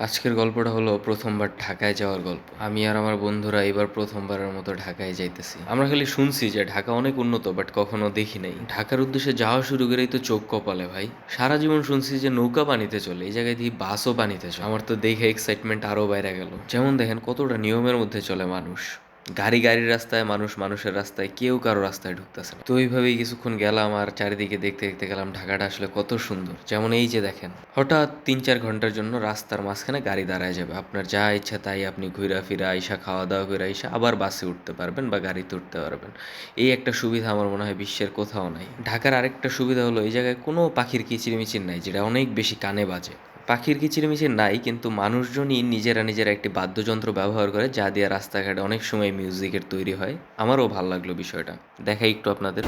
আজকের গল্পটা হলো প্রথমবার ঢাকায় যাওয়ার গল্প। আমি আর আমার বন্ধুরা এবার প্রথমবারের মতো ঢাকায় যাইতেছি। আমরা খালি শুনছি যে ঢাকা অনেক উন্নত, বাট কখনো দেখি নাই। ঢাকার উদ্দেশ্যে যাওয়া শুরু করেই তো চোখ কপালে ভাই। সারা জীবন শুনছি যে নৌকা পানিতে চলে, এই জায়গায় দিয়ে বাসও পানিতে চলে। আমার তো দেখে এক্সাইটমেন্ট আরও বাইরে গেল। যেমন দেখেন কতটা নিয়মের মধ্যে চলে মানুষ। গাড়ি গাড়ির রাস্তায়, মানুষ মানুষের রাস্তায়, কেউ কারও রাস্তায় ঢুকতেছে না। তো এইভাবেই কিছুক্ষণ গেলাম আর চারিদিকে দেখতে দেখতে গেলাম ঢাকাটা আসলে কত সুন্দর। যেমন এই যে দেখেন, হঠাৎ তিন চার ঘণ্টার জন্য রাস্তার মাঝখানে গাড়ি দাঁড়ায় যাবে। আপনার যা ইচ্ছা তাই আপনি ঘুরা ফিরা, আইসা খাওয়া দাওয়া করে আইসা আবার বাসে উঠতে পারবেন বা গাড়িতে উঠতে পারবেন। এই একটা সুবিধা আমার মনে হয় বিশ্বের কোথাও নাই। ঢাকার আরেকটা সুবিধা হলো এই জায়গায় কোনো পাখির কিচিরমিচির নাই, যেটা অনেক বেশি কানে বাজে। পাখির কিচিরমিচির নাই, কিন্তু মানুষজনই নিজেরা নিজেরা একটি বাদ্যযন্ত্র ব্যবহার করে যা দিয়ে রাস্তাঘাটে অনেক সময় মিউজিকের তৈরি হয়। আমারও ভালো লাগল বিষয়টা। দেখাই একটু আপনাদের।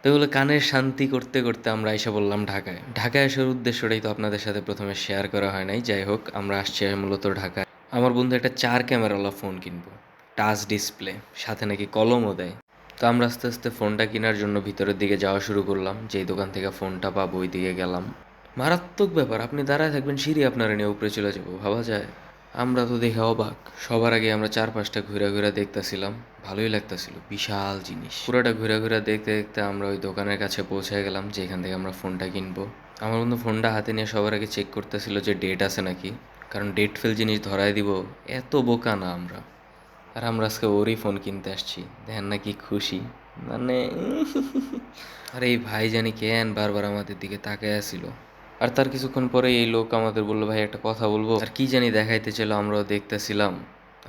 তো এগুলো কানের শান্তি করতে করতে আমরা এসে বললাম ঢাকায়। ঢাকায় আসার উদ্দেশ্যটাই তো আপনাদের সাথে প্রথমে শেয়ার করা হয় নাই। যাই হোক, আমরা আসছি মূলত ঢাকায়। আমার বন্ধু একটা চার ক্যামেরাওয়ালা ফোন কিনবো, টাচ ডিসপ্লে, সাথে নাকি কলমও দেয়। তো আমরা আস্তে আস্তে ফোনটা কেনার জন্য ভিতরের দিকে যাওয়া শুরু করলাম, যেই দোকান থেকে ফোনটা পাবো ওই দিকে গেলাম। মারাত্মক ব্যাপার, আপনি দাঁড়ায় থাকবেন, সিঁড়ি আপনারা নিয়ে উপরে চলে যাব, ভাবা যায়। আমরা তো দেখে অবাক, সবার আগে আমরা চার পাঁচটা ঘুরে ঘুরে দেখতেছিলাম, ভালোই লাগতেছিল, বিশাল জিনিস। পুরোটা ঘুরে ঘুরে দেখতে দেখতে আমরা ওই দোকানের কাছে পৌঁছে গেলাম, যেখান থেকে আমরা ফোনটা কিনবো। আমার বন্ধু ফোনটা হাতে নিয়ে সবার আগে চেক করতেছিল যে ডেট আছে নাকি। কারণ ডেট ফেল জিনিস ধরায় দিব, এত বোকা না আমরা। আর আমরা আজকে ওরই ফোন কিনতে আসছি, দেখেন না কি খুশি। মানে আর এই ভাই জানি কেন বারবার আমাদের দিকে তাকায় আসছিল আর তার কিছুক্ষণ পরে এই লোক আমাদের বলল, ভাই, একটা কথা বলব? আর কি জানি দেখাইতে ছিল আমরাও দেখতেছিলাম।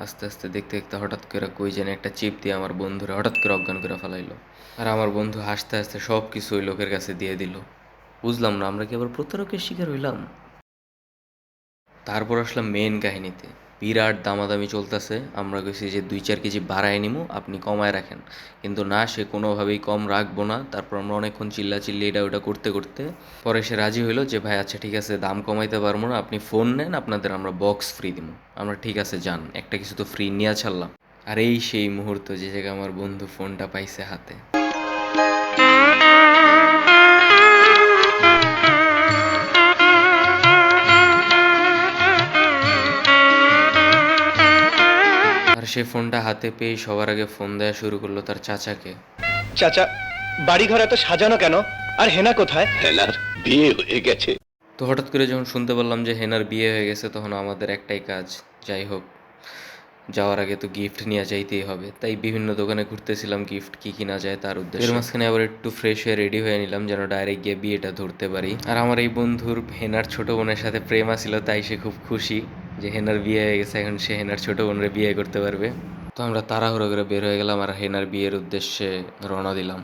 আস্তে আস্তে দেখতে দেখতে হঠাৎ করে কই জানি একটা চিপ দিয়ে আমার বন্ধুরা হঠাৎ করে অজ্ঞান করে ফেলাইলো। আর আমার বন্ধু হাসতে হাসতে সব কিছু ওই লোকের কাছে দিয়ে দিল। বুঝলাম না, আমরা কি আবার প্রতারকের শিকার হইলাম? তারপর আসলাম মেন কাহিনীতে। বিরাট দামাদামি চলতেছে, আমরা কইছি যে দুই চার কেজি বাড়ায় নিমু, আপনি কমায় রাখেন। কিন্তু না, সে কোনোভাবেই কম রাখব না। তারপর আমরা অনেকক্ষণ চিল্লা চিল্লি এটা ওটা করতে করতে পরে সে রাজি হইল যে, ভাই আচ্ছা ঠিক আছে, দাম কমাইতে পারব না। আপনি ফোন নেন, আপনাদের আমরা বক্স ফ্রি দিব আমরা ঠিক আছে, যান। একটা কিছু তো ফ্রি নিয়ে ছাড়লাম। আর এই সেই মুহূর্ত যে জায়গায় আমার বন্ধু ফোনটা পাইছে হাতে। আর সে ফোনটা হাতে পেয়ে সবার আগে ফোন দেয়া শুরু করল তার চাচাকে। চাচা বাড়িঘর এত সাজানো কেন? আর হেনা কোথায়? হেলার বিয়ে হয়ে গেছে। তো হঠাৎ করে যখন শুনতে পারলাম যে হেনার বিয়ে হয়ে গেছে তখন আমাদের একটাই কাজ যাই হোক। যাওয়ার আগে তো গিফট নিয়ে যাইতেই হবে। তাই বিভিন্ন দোকানে ঘুরতেছিলাম গিফট কি কিনা যায় তার উদ্দেশ্যে। এর মাঝখানে আবার একটু ফ্রেশ হয়ে রেডি হয়ে নিলাম যেন ডাইরেক্ট গিয়ে বিয়েটা ধরতে পারি। আর আমার এই বন্ধুর হেনার ছোট বোনের সাথে প্রেম ছিল তাই সে খুব খুশি। যে হেনার বিয়ে হয়ে গেছে, এখন সে হেনার ছোট বোনের বিয়ে করতে পারবে। তো আমরা তাড়াহুড়ো করে বের হয়ে গেলাম আর হেনার বিয়ের উদ্দেশ্যে রওনা দিলাম।